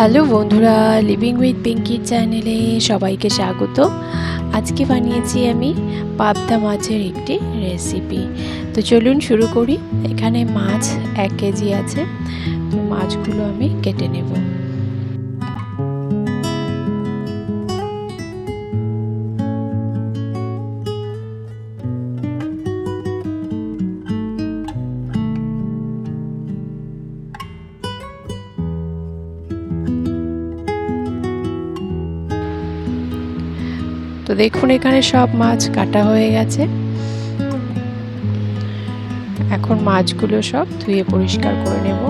Hello বন্ধুরা living with পিঙ্কির চ্যানেলে সবাইকে স্বাগত। আজকে বানিয়েছি আমি পাবদা মাছের একটি রেসিপি তো চলুন শুরু করি। এখানে মাছ এক কেজি আছে। তো মাছগুলো আমি কেটে নেব। তো দেখুন এখানে সব মাছ কাটা হয়ে গেছে। এখন মাছগুলো সব ধুয়ে পরিষ্কার করে নেব।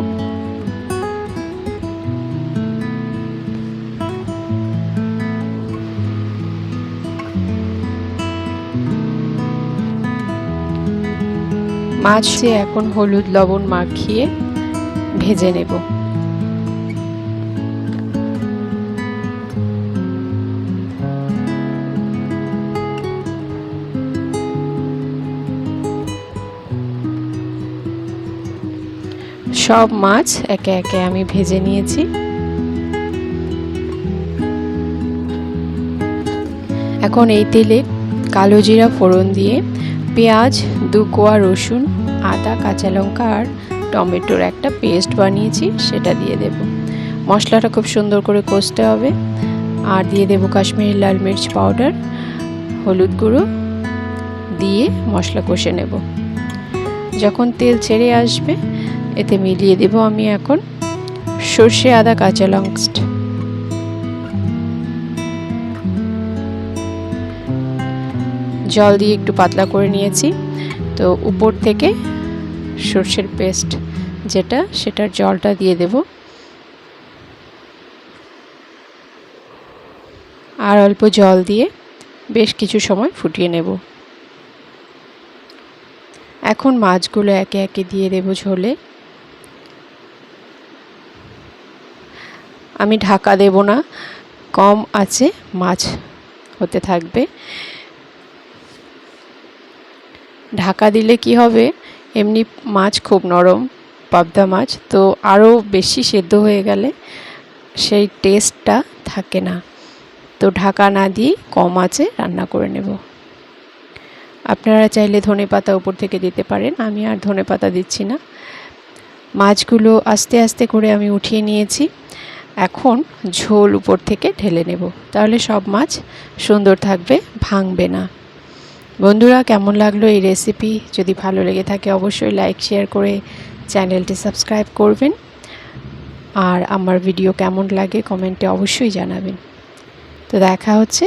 মাছ এখন হলুদ লবণ মাখিয়ে ভেজে নেব। সব মাছ একে একে আমি ভেজে নিয়েছি। এখন এই তেলে কালো জিরা ফোড়ন দিয়ে পেঁয়াজ, দু কোয়া রসুন, আদা, কাঁচা লঙ্কা আর টমেটোর একটা পেস্ট বানিয়েছি, সেটা দিয়ে দেব। মশলাটা খুব সুন্দর করে কষতে হবে। আর দিয়ে দেব কাশ্মীরি লাল মির্চ পাউডার, হলুদ গুঁড়ো দিয়ে মশলা কষে নেব। যখন তেল ছেড়ে আসবে এতে মিলিয়ে দেব আমি এখন সর্ষে, আদা, কাঁচা লঙ্কা। জল দিয়ে একটু পাতলা করে নিয়েছি। তো উপর থেকে সর্ষের পেস্ট যেটা, সেটার জলটা দিয়ে দেব। আর অল্প জল দিয়ে বেশ কিছু সময় ফুটিয়ে নেব। এখন মাছগুলো একে একে দিয়ে দেব ঝোলে। আমি ঢাকা দেব না। কম আছে, মাছ হতে থাকবে। ঢাকা দিলে কি হবে? এমনি মাছ খুব নরম, পাবদা মাছ। তো আরও বেশি সেদ্ধ হয়ে গেলে সেই টেস্টটা থাকে না। তো ঢাকা না দিয়ে কম আছে, রান্না করে নেব। আপনারা চাইলে ধনে পাতা উপর থেকে দিতে পারেন। আমি আর ধনে পাতা দিচ্ছি না। মাছগুলো আস্তে আস্তে করে আমি উঠিয়ে নিয়েছি। এখন ঝোল উপর থেকে ঢেলে নেব। তাহলে সব মাছ সুন্দর থাকবে, ভাঙবে না। বন্ধুরা, কেমন লাগল এই রেসিপি যদি ভালো লেগে থাকে, অবশ্যই লাইক শেয়ার করে চ্যানেলটি সাবস্ক্রাইব করবেন। আর আমার ভিডিও কেমন লাগে কমেন্টে অবশ্যই জানাবেন। তো দেখা হচ্ছে